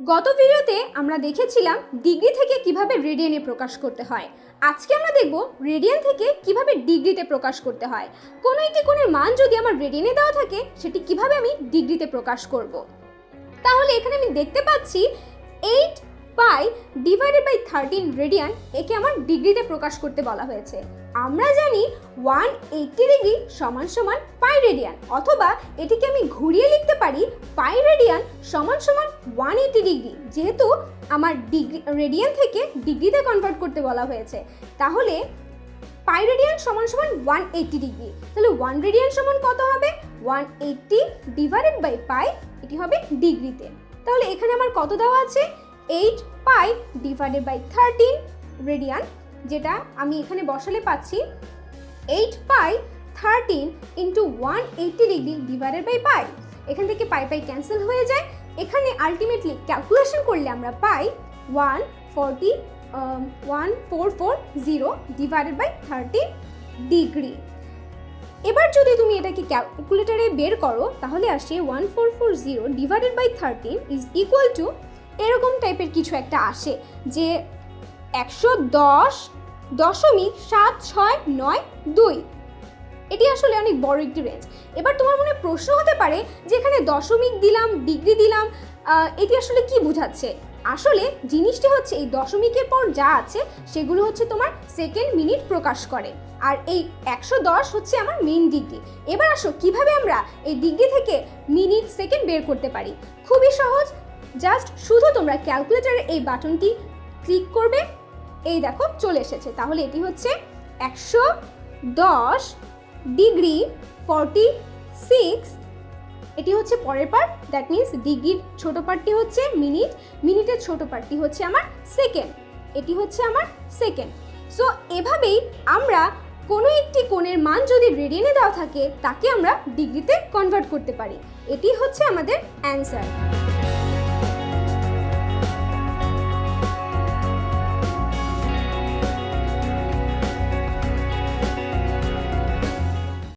গত ভিডিওতে আমরা দেখেছিলাম ডিগ্রি থেকে কীভাবে রেডিয়ানে প্রকাশ করতে হয়। আজকে আমরা দেখব রেডিয়ান থেকে কীভাবে ডিগ্রিতে প্রকাশ করতে হয়। কোনো একটি কোণের মান যদি আমার রেডিয়ানে দেওয়া থাকে, সেটি কীভাবে আমি ডিগ্রিতে প্রকাশ করব? তাহলে এখানে আমি দেখতে পাচ্ছি eight pi divided by thirteen radian একে আমার ডিগ্রিতে প্রকাশ করতে বলা হয়েছে। আমরা জানি ওয়ান এইট্টি ডিগ্রি সমান সমান পাই রেডিয়ান অথবা এটিকে আমি ঘুরিয়ে লিখতে পারি পাই রেডিয়ান সমান সমান ওয়ান এইটি ডিগ্রি যেহেতু আমার ডিগ্রি রেডিয়ান থেকে ডিগ্রিতে কনভার্ট করতে বলা হয়েছে। তাহলে পাই রেডিয়ান সমান সমান ওয়ান এইট্টি ডিগ্রি তাহলে ওয়ান রেডিয়ান সমান কত হবে? One eighty divided by pi, এটি হবে ডিগ্রিতে। তাহলে এখানে আমার কত দেওয়া আছে? Eight pi divided by thirteen radian, যেটা আমি এখানে বসালে পাচ্ছি। Eight pi thirteen into one eighty degree divided by pi. এখান থেকে পাই পাই ক্যান্সেল হয়ে যায়। এখানে আলটিমেটলি ক্যালকুলেশন করলে আমরা পাই one forty one four four zero divided by thirty degree. এবার যদি তুমি এটাকে ক্যালকুলেটারে বের করো, তাহলে আসে one four four zero divided by thirteen is equal to এরকম টাইপের কিছু একটা আসে যে একশো দশ দশমিক সাত ছয় নয় দুই। এটি আসলে অনেক বড় একটি রেঞ্জ এবার তোমার মনে প্রশ্ন হতে পারে যে এখানে দশমিক দিলাম ডিগ্রি দিলাম এটি আসলে কি বোঝাচ্ছে? আসলে জিনিসটি হচ্ছে এই দশমিকের পর যা আছে সেগুলো হচ্ছে তোমার সেকেন্ড মিনিট প্রকাশ করে। আর এই একশো দশ হচ্ছে আমার মেন ডিগ্রি এবার আসো, কীভাবে আমরা এই ডিগ্রি থেকে মিনিট সেকেন্ড বের করতে পারি? খুবই সহজ। জাস্ট শুধু তোমরা ক্যালকুলেটারের এই বাটনটি ক্লিক করবে। এই দেখো চলে এসেছে। তাহলে এটি হচ্ছে একশো দশ ডিগ্রি ফর্টি সিক্স। এটি হচ্ছে পরের পার্ট দ্যাট মিন্স ডিগ্রির ছোটো পার্টটি হচ্ছে মিনিট, মিনিটের ছোট পার্টটি হচ্ছে আমার সেকেন্ড। এটি হচ্ছে আমার সেকেন্ড। সো এভাবেই আমরা কোনো একটি কোণের মান যদি রেডিয়ানে দেওয়া থাকে, তাকে আমরা ডিগ্রিতে কনভার্ট করতে পারি। এটি হচ্ছে আমাদের অ্যান্সার